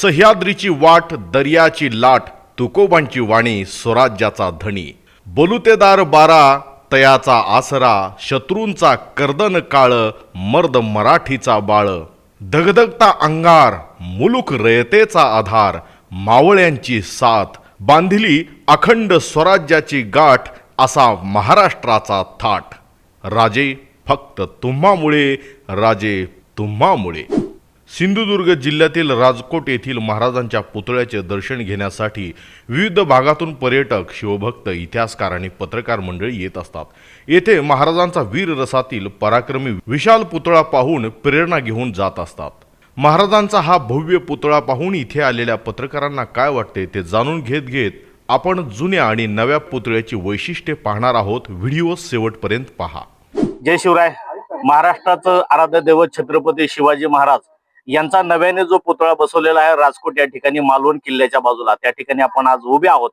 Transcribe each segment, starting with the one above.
सह्याद्रीची वाट दर्याची लाट तुकोबांची वाणी स्वराज्याचा धणी. बलुतेदार बारा तयाचा आसरा शत्रूंचा कर्दन काळ मर्द मराठीचा बाळ. दगदगता अंगार मुलुक रयतेचा आधार मावळ्यांची साथ बांधिली अखंड स्वराज्याची गाठ असा महाराष्ट्राचा थाट. राजे फक्त तुम्हामुळे राजे तुम्हामुळे. सिंधुदुर्ग जिल्ह्यातील राजकोट येथील महाराजांच्या पुतळ्याचे दर्शन घेण्यासाठी विविध भागातून पर्यटक शिवभक्त इतिहासकार आणि पत्रकार मंडळी येत असतात. येथे महाराजांचा वीर रसातील पराक्रमी विशाल पुतळा पाहून प्रेरणा घेऊन जात असतात. महाराजांचा हा भव्य पुतळा पाहून इथे आलेल्या पत्रकारांना काय वाटते ते जाणून घेत घेत आपण जुन्या आणि नव्या पुतळ्याची वैशिष्ट्ये पाहणार आहोत. व्हिडिओ शेवटपर्यंत पहा. जय शिवराय. महाराष्ट्राचं आराध्य दैवत छत्रपती शिवाजी महाराज यांचा नव्याने जो पुतळा बसवलेला आहे राजकोट या ठिकाणी मालवण किल्ल्याच्या बाजूला. त्या ठिकाणी आपण आज उभे आहोत.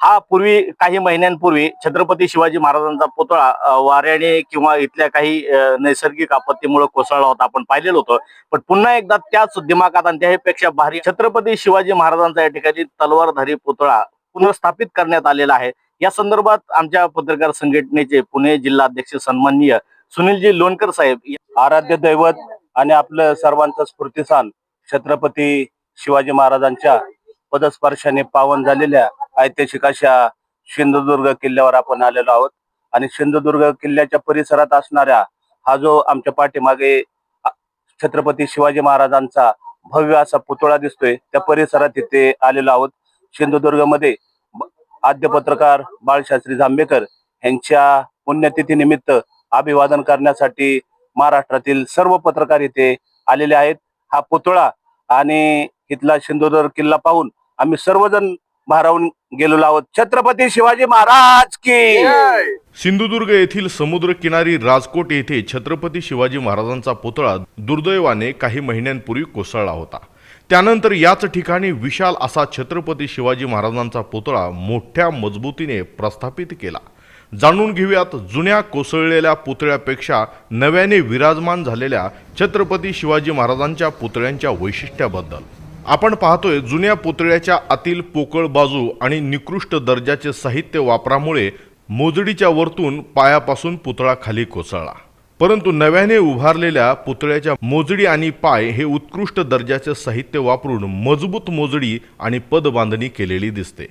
हा पूर्वी काही महिन्यांपूर्वी छत्रपती शिवाजी महाराजांचा पुतळा वाऱ्याने किंवा इथल्या काही नैसर्गिक आपत्तीमुळे कोसळला होता आपण पाहिलेलं होतं. पण पुन्हा एकदा त्याच दिमागात आणि त्यापेक्षा भारी छत्रपती शिवाजी महाराजांचा या ठिकाणी तलवारधारी पुतळा पुनर्स्थापित करण्यात आलेला आहे. या संदर्भात आमच्या पत्रकार संघटनेचे पुणे जिल्हाध्यक्ष सन्माननीय सुनीलजी लोणकर साहेब आराध्य दैवत आणि आपलं सर्वांचं स्फूर्तिस्थान छत्रपती शिवाजी महाराजांच्या पदस्पर्शाने पावन झालेल्या ऐतिहासिक अशा सिंधुदुर्ग किल्ल्यावर आपण आलेलो आहोत. आणि सिंधुदुर्ग किल्ल्याच्या परिसरात असणाऱ्या हा जो आमच्या पाठीमागे छत्रपती शिवाजी महाराजांचा भव्य असा पुतळा दिसतोय त्या परिसरात इथे आलेलो आहोत. सिंधुदुर्गमध्ये आद्य पत्रकार बाळशास्त्री जांभेकर यांच्या पुण्यतिथी निमित्त अभिवादन करण्यासाठी महाराष्ट्रातील सर्व पत्रकार इथे आलेले आहेत. हा पुतळा आणि इथला सिंधुदुर्ग किल्ला पाहून आम्ही सर्वजण भारावून गेलेलो आहोत. छत्रपती शिवाजी महाराज की सिंधुदुर्ग येथील समुद्रकिनारी राजकोट येथे छत्रपती शिवाजी महाराजांचा पुतळा दुर्दैवाने काही महिन्यांपूर्वी कोसळला होता. त्यानंतर याच ठिकाणी विशाल असा छत्रपती शिवाजी महाराजांचा पुतळा मोठ्या मजबूतीने प्रस्थापित केला. जाणून घेऊयात जुन्या कोसळलेल्या पुतळ्यापेक्षा नव्याने विराजमान झालेल्या छत्रपती शिवाजी महाराजांच्या पुतळ्यांच्या वैशिष्ट्याबद्दल. आपण पाहतोय जुन्या पुतळ्याच्या आतील पोकळ बाजू आणि निकृष्ट दर्जाचे साहित्य वापरामुळे मोजडीच्या वरतून पायापासून पुतळा खाली कोसळला. परंतु नव्याने उभारलेल्या पुतळ्याच्या मोजडी आणि पाय हे उत्कृष्ट दर्जाचे साहित्य वापरून मजबूत मोजडी आणि पदबांधणी केलेली दिसते.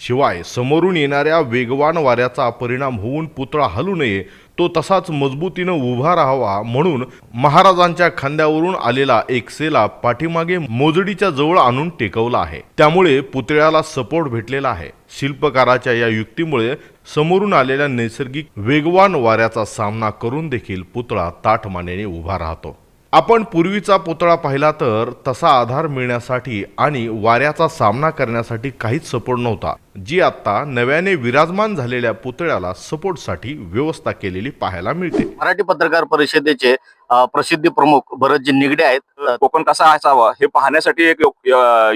शिवाय समोरून येणाऱ्या वेगवान वाऱ्याचा परिणाम होऊन पुतळा हलू नये तो तसाच मजबूतीनं उभा राहावा म्हणून महाराजांच्या खांद्यावरून आलेला एक सेला पाठीमागे मोजडीच्या जवळ आणून टेकवला आहे. त्यामुळे पुतळ्याला सपोर्ट भेटलेला आहे. शिल्पकाराच्या या युक्तीमुळे समोरून आलेल्या नैसर्गिक वेगवान वाऱ्याचा सामना करून देखील पुतळा ताठमानेने उभा राहतो. आपण पूर्वीचा पुतळा पाहिला तर तसा आधार मिळण्यासाठी आणि वाऱ्याचा सामना करण्यासाठी काहीच सपोर्ट नव्हता जी आता नव्याने विराजमान झालेल्या पुतळ्याला सपोर्टसाठी व्यवस्था केलेली पाहायला मिळते. मराठी पत्रकार परिषदेचे प्रसिद्धी प्रमुख भरतजी निगडे आहेत. कोकण कसा असावा हे पाहण्यासाठी एक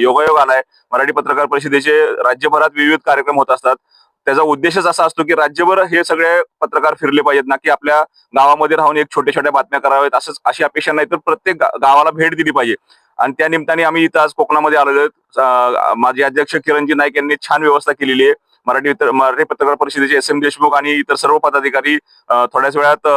योगायोग आलाय. मराठी पत्रकार परिषदेचे राज्यभरात विविध कार्यक्रम होत असतात. त्याचा उद्देशच असा असतो की राज्यभर हे सगळे पत्रकार फिरले पाहिजेत ना की आपल्या गावामध्ये राहून एक छोट्या छोट्या बातम्या कराव्यात असंच अशी अपेक्षा नाही. तर प्रत्येक गावाला भेट दिली पाहिजे. आणि त्या निमित्ताने आम्ही इथं आज कोकणामध्ये आलेलो आहोत. माझे अध्यक्ष किरणजी नाईक यांनी छान व्यवस्था केलेली आहे. मराठी मराठी पत्रकार परिषदेचे एस एम देशमुख आणि इतर सर्व पदाधिकारी थोड्याच वेळात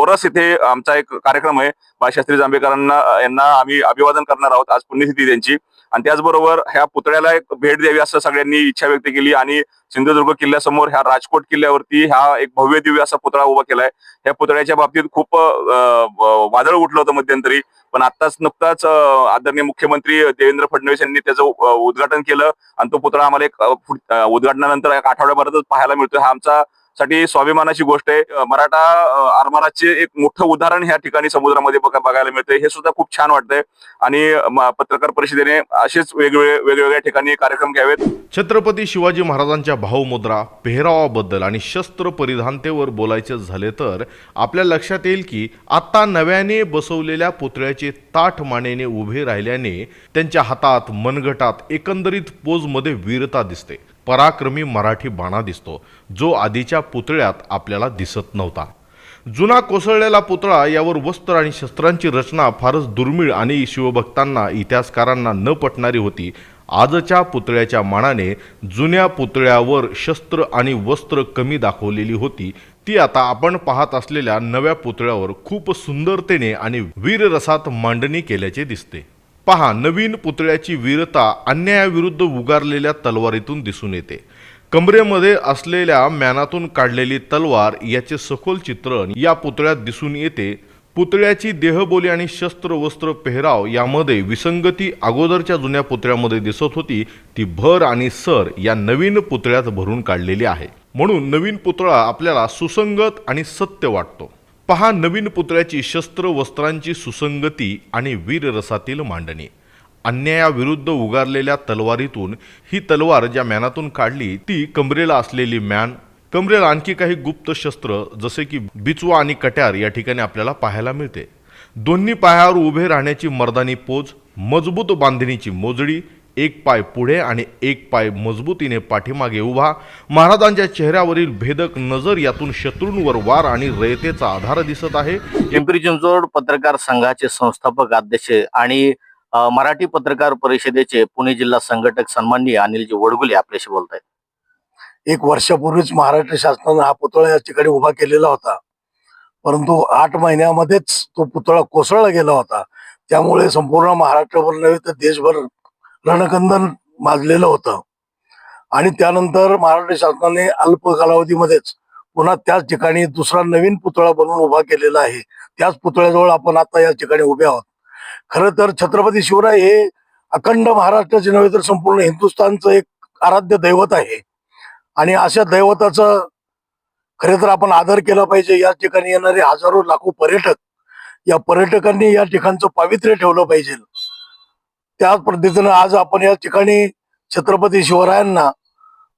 ओरस इथे आमचा एक कार्यक्रम आहे. बाळशास्त्री जांभेकरांना यांना आम्ही अभिवादन करणार आहोत. आज पुण्यतिथी त्यांची. आणि त्याचबरोबर ह्या पुतळ्याला एक भेट द्यावी असं सगळ्यांनी इच्छा व्यक्त केली. आणि सिंधुदुर्ग किल्ल्यासमोर ह्या राजकोट किल्ल्यावरती हा एक भव्य दिव्य असा पुतळा उभा केलाय. ह्या पुतळ्याच्या बाबतीत खूप वादळ उठलं होतं मध्यंतरी. पण आताच नुकताच आदरणीय मुख्यमंत्री देवेंद्र फडणवीस यांनी त्याचं उद्घाटन केलं. आणि तो पुतळा आम्हाला एक उद्घाटनानंतर एक आठवड्याभरातच पाहायला मिळतो हा आमचा साठी स्वाभिमानाची गोष्ट आहे. मराठा आरमाराचे एक मोठं उदाहरण ह्या ठिकाणी समुद्रामध्ये बघायला मिळतंय. हे सुद्धा खूप छान वाटतंय. आणि पत्रकार परिषदेने असेच वेगवेगळे वेगवेगळ्या ठिकाणी कार्यक्रम घ्यावेत. छत्रपती शिवाजी महाराजांच्या भावमुद्रा पेहरावाबद्दल आणि शस्त्र परिधानतेवर बोलायचे झाले तर आपल्या लक्षात येईल की आता नव्याने बसवलेल्या पुतळ्याचे ताठ मानेने उभे राहिल्याने त्यांच्या हातात मनगटात एकंदरीत पोजमध्ये वीरता दिसते. पराक्रमी मराठी बाणा दिसतो जो आधीच्या पुतळ्यात आपल्याला दिसत नव्हता. जुना कोसळलेला पुतळा यावर वस्त्र आणि शस्त्रांची रचना फारच दुर्मिळ आणि शिवभक्तांना इतिहासकारांना न पटणारी होती. आजच्या पुतळ्याच्या मानाने जुन्या पुतळ्यावर शस्त्र आणि वस्त्र कमी दाखवलेली होती. ती आता आपण पाहत असलेल्या नव्या पुतळ्यावर खूप सुंदरतेने आणि वीररसात मांडणी केल्याचे दिसते. पहा नवीन पुतळ्याची वीरता अन्यायाविरुद्ध उगारलेल्या तलवारीतून दिसून येते. कमरेमध्ये असलेल्या मॅनातून काढलेली तलवार याचे सखोल चित्रण या पुतळ्यात दिसून येते. पुतळ्याची देहबोली आणि शस्त्र वस्त्र पेहराव यामध्ये विसंगती अगोदरच्या जुन्या पुतळ्यामध्ये दिसत होती. ती भर आणि सर या नवीन पुतळ्यात भरून काढलेली आहे. म्हणून नवीन पुतळा आपल्याला सुसंगत आणि सत्य वाटतो. पहा नवीन पुतळ्याची शस्त्र वस्त्रांची सुसंगती आणि वीररसातील मांडणी. अन्यायाविरुद्ध उगारलेल्या तलवारीतून ही तलवार ज्या मॅनातून काढली ती कमरेला असलेली मॅन. कमरेला आणखी काही गुप्त शस्त्र जसे की बिचवा आणि कट्यार या ठिकाणी आपल्याला पाहायला मिळते. दोन्ही पायावर उभे राहण्याची मर्दानी पोज मजबूत बांधणीची मोजडी एक पाय पुढे आणि एक पाय मजबूतीने पाठीमागे उभा महाराजांच्या चेहऱ्यावरील भेदक नजर यातून शत्रूंवर वार आणि रयतेचा आधार दिसत आहे. पिंपरी चिंचवड पत्रकार संघाचे संस्थापक अध्यक्ष आणि मराठी पत्रकार परिषदेचे पुणे जिल्हा संघटक सन्माननीय अनिलजी वडगुले आपल्याशी बोलत आहेत एक वर्षापूर्वीच महाराष्ट्र शासनानं हा पुतळा या ठिकाणी उभा केलेला होता. परंतु आठ महिन्यामध्येच तो पुतळा कोसळला गेला होता. त्यामुळे संपूर्ण महाराष्ट्रभर नव्हे तर देशभर रणकंदन माजलेलं होतं. आणि त्यानंतर महाराष्ट्र शासनाने अल्प कालावधीमध्येच पुन्हा त्याच ठिकाणी दुसरा नवीन पुतळा बनवून उभा केलेला आहे. त्याच पुतळ्याजवळ आपण आता या ठिकाणी उभे आहोत. खरं तर छत्रपती शिवराय हे अखंड महाराष्ट्राचे नव्हे तर संपूर्ण हिंदुस्थानचं एक आराध्य दैवत आहे. आणि अशा दैवताचं खरे तर आपण आदर केला पाहिजे. या ठिकाणी येणारे हजारो लाखो पर्यटक या पर्यटकांनी या ठिकाणचं पावित्र्य ठेवलं पाहिजे. त्याच पद्धतीनं आज आपण या ठिकाणी छत्रपती शिवरायांना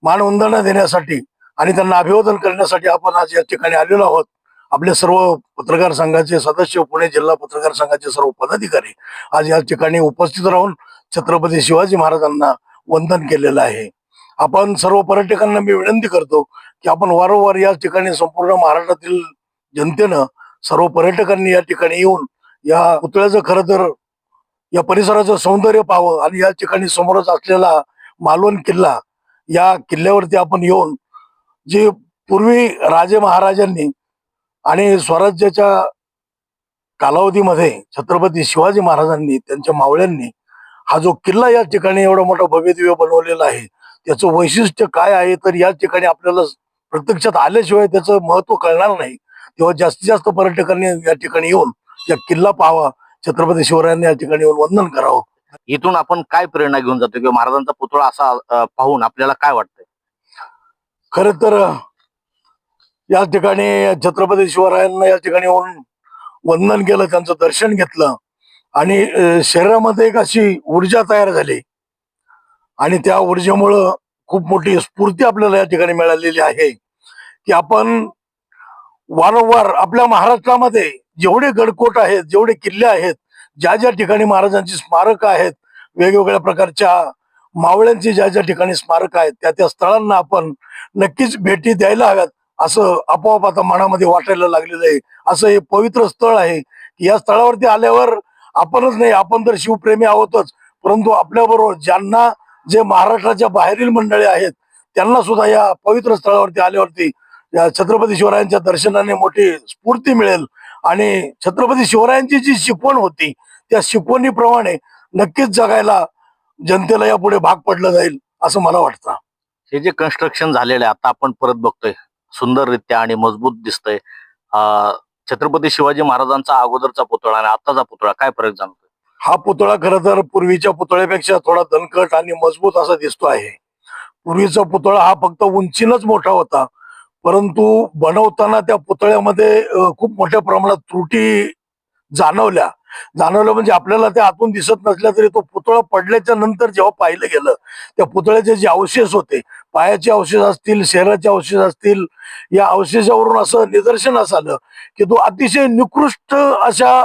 मानवंदना देण्यासाठी आणि त्यांना अभिवादन करण्यासाठी आपण आज या ठिकाणी आलेलो आहोत. आपले सर्व पत्रकार संघाचे सदस्य पुणे जिल्हा पत्रकार संघाचे सर्व पदाधिकारी आज या ठिकाणी उपस्थित राहून छत्रपती शिवाजी महाराजांना वंदन केलेलं आहे. आपण सर्व पर्यटकांना मी विनंती करतो की आपण वारंवार या ठिकाणी संपूर्ण महाराष्ट्रातील जनतेनं सर्व पर्यटकांनी या ठिकाणी येऊन या पुतळ्याचं खरं तर या परिसराचं सौंदर्य पाहावं आणि या ठिकाणी समोरच असलेला मालवण किल्ला या किल्ल्यावरती आपण येऊन जे पूर्वी राजे महाराजांनी आणि स्वराज्याच्या कालावधीमध्ये छत्रपती शिवाजी महाराजांनी त्यांच्या मावळ्यांनी हा जो किल्ला या ठिकाणी एवढा मोठा भव्यदिव्य बनवलेला आहे त्याचं वैशिष्ट्य काय आहे? तर या ठिकाणी आपल्याला प्रत्यक्षात आल्याशिवाय त्याचं महत्त्व कळणार नाही. तेव्हा जास्तीत जास्त पर्यटकांनी या ठिकाणी येऊन या किल्ला पाहावा. छत्रपती शिवरायांनी या ठिकाणी येऊन वंदन करावं. इथून आपण काय प्रेरणा घेऊन जातो किंवा महाराजांचा पुतळा असा पाहून आपल्याला काय वाटतंय? खर तर या ठिकाणी छत्रपती शिवरायांना या ठिकाणी येऊन वंदन केलं त्यांचं दर्शन घेतलं आणि शरीरामध्ये एक अशी ऊर्जा तयार झाली. आणि त्या ऊर्जेमुळं खूप मोठी स्फूर्ती आपल्याला या ठिकाणी मिळालेली आहे. की आपण वारंवार आपल्या महाराष्ट्रामध्ये जेवढे गडकोट आहेत जेवढे किल्ले आहेत ज्या ज्या ठिकाणी महाराजांची स्मारक आहेत वेगवेगळ्या प्रकारच्या मावळ्यांची ज्या ज्या ठिकाणी स्मारक आहेत त्या त्या स्थळांना आपण नक्कीच भेटी द्यायला हव्यात असं आपोआप आता मनामध्ये वाटायला लागलेलं आहे. असं हे पवित्र स्थळ आहे की या स्थळावरती आल्यावर आपणच नाही आपण तर शिवप्रेमी आहोतच परंतु आपल्याबरोबर ज्यांना जे महाराष्ट्राच्या बाहेरील मंडळी आहेत त्यांना सुद्धा या पवित्र स्थळावरती आल्यावरती छत्रपती शिवरायांच्या दर्शनाने मोठी स्फूर्ती मिळेल. आणि छत्रपती शिवरायांची जी शिकवण होती त्या शिकवणीप्रमाणे नक्कीच जगायला जनतेला यापुढे भाग पडलं जाईल असं मला वाटतं. हे जे कन्स्ट्रक्शन झालेलं आहे आता आपण परत बघतोय. सुंदररित्या आणि मजबूत दिसतंय. अ, छत्रपती शिवाजी महाराजांचा अगोदरचा पुतळा आणि आताचा पुतळा काय फरक जाणतोय हा पुतळा खरं तर पूर्वीच्या पुतळ्यापेक्षा थोडा दणकट आणि मजबूत असा दिसतो आहे. पूर्वीचा पुतळा हा फक्त उंचीनच मोठा होता. परंतु बनवताना त्या पुतळ्यामध्ये खूप मोठ्या प्रमाणात त्रुटी जाणवल्या. जाणवलं म्हणजे आपल्याला ते आतून दिसत नसल्या तरी तो पुतळा पडल्याच्या नंतर जेव्हा पाहिलं गेलं त्या पुतळ्याचे जे अवशेष होते पायाचे अवशेष असतील शरीराचे अवशेष असतील या अवशेषावरून असं निदर्शनास आलं की तो अतिशय निकृष्ट अशा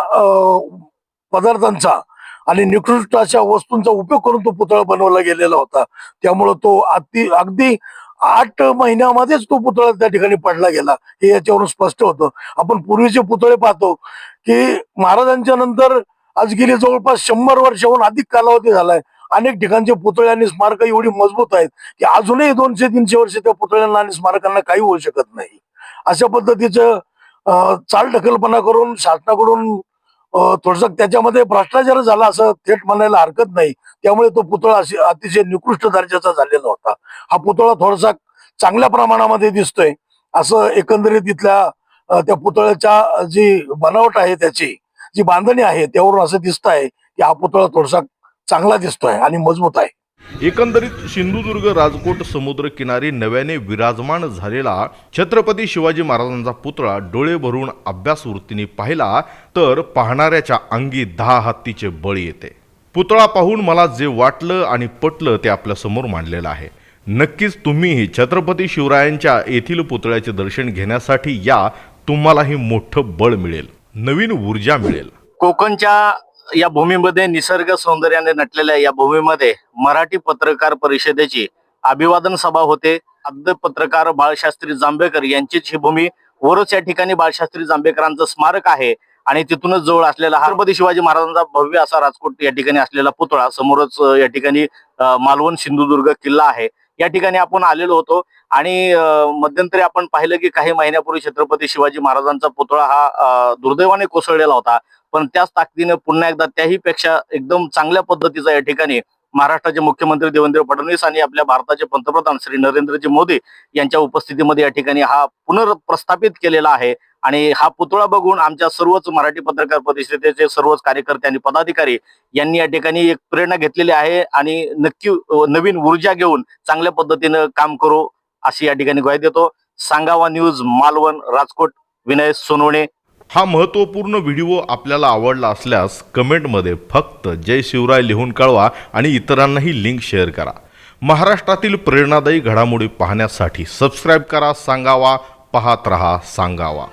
पदार्थांचा आणि निकृष्ट अशा वस्तूंचा उपयोग करून तो पुतळा बनवला गेलेला होता. त्यामुळं तो अति अगदी आठ महिन्यामध्येच तो पुतळा त्या ठिकाणी पडला गेला. हे याच्यावरून स्पष्ट होतं. आपण पूर्वीचे पुतळे पाहतो की महाराजांच्या नंतर आज गेली जवळपास शंभर वर्षाहून अधिक कालावधी झालाय. अनेक ठिकाणचे पुतळे आणि स्मारक एवढी मजबूत आहेत की अजूनही दोनशे तीनशे वर्ष त्या पुतळ्यांना आणि स्मारकांना काही होऊ शकत नाही. अशा पद्धतीचं चाल चालढकलपणा करून शासनाकडून थोडस त्याच्यामध्ये भ्रष्टाचार झाला असं थेट म्हणायला हरकत नाही. त्यामुळे तो पुतळा अशी- अतिशय निकृष्ट दर्जाचा झालेला होता. हा पुतळा थोडासा चांगल्या प्रमाणामध्ये दिसतोय. असं एकंदरीत इथल्या त्या पुतळ्याच्या जी बनावट आहे त्याची जी बांधणी आहे त्यावरून असं दिसत आहे की हा पुतळा थोडासा चांगला दिसतोय आणि मजबूत आहे. एकंदरीत सिंधुदुर्ग राजकोट समुद्र किनारी नव्याने विराजमान झालेला छत्रपती शिवाजी महाराजांचा पुतळा डोळे भरून अभ्यास वृत्तीने पाहिला तर पाहणाऱ्याच्या अंगी दहा हत्तीचे बळ येते. पुतळा पाहून मला जे वाटलं आणि पटलं ते आपल्यासमोर मांडलेलं आहे. नक्कीच तुम्हीही छत्रपती शिवरायांच्या येथील पुतळ्याचे दर्शन घेण्यासाठी या तुम्हालाही मोठं बळ मिळेल. नवीन ऊर्जा मिळेल. कोकणच्या या भूमीमध्ये निसर्ग सौंदर्याने नटलेल्या या भूमीमध्ये मराठी पत्रकार परिषदेची अभिवादन सभा होते. अब्द पत्रकार बाळशास्त्री जांभेकर यांचीच ही भूमी वरच या ठिकाणी बाळशास्त्री जांभेकरांचं स्मारक आहे आणि तिथूनच जवळ असलेला हरपती छत्रपती शिवाजी महाराजांचा भव्य असा राजकोट या ठिकाणी असलेला पुतळा समोरच या ठिकाणी मालवण सिंधुदुर्ग किल्ला आहे. या ठिकाणी आपण आलेलो होतो आणि मध्यंतरी आपण पाहिलं की काही महिन्यापूर्वी छत्रपती शिवाजी महाराजांचा पुतळा हा दुर्दैवाने कोसळलेला होता. पण त्याच ताकदीने पुन्हा एकदा त्याही पेक्षा एकदम चांगल्या पद्धतीचा या ठिकाणी महाराष्ट्राचे मुख्यमंत्री देवेंद्र फडणवीस आणि आपल्या भारताचे पंतप्रधान श्री नरेंद्रजी मोदी यांच्या उपस्थितीमध्ये या ठिकाणी हा पुनर्प्रस्थापित केलेला आहे. आणि हा पुतळा बघून आमच्या सर्वच मराठी पत्रकार परिषदेचे सर्वच कार्यकर्ते आणि पदाधिकारी यांनी या ठिकाणी एक प्रेरणा घेतलेली आहे आणि नक्की नवीन ऊर्जा घेऊन चांगल्या पद्धतीनं काम करू अशी या ठिकाणी ग्वाही देतो. सांगावा न्यूज मालवण राजकोट विनय सोनवणे हा महत्त्वपूर्ण व्हिडिओ आपल्याला आवडला असल्यास कमेंटमध्ये फक्त जय शिवराय लिहून कळवा आणि इतरांनाही लिंक शेअर करा. महाराष्ट्रातील प्रेरणादायी घडामोडी पाहण्यासाठी सबस्क्राईब करा सांगावा पाहत रहा सांगावा.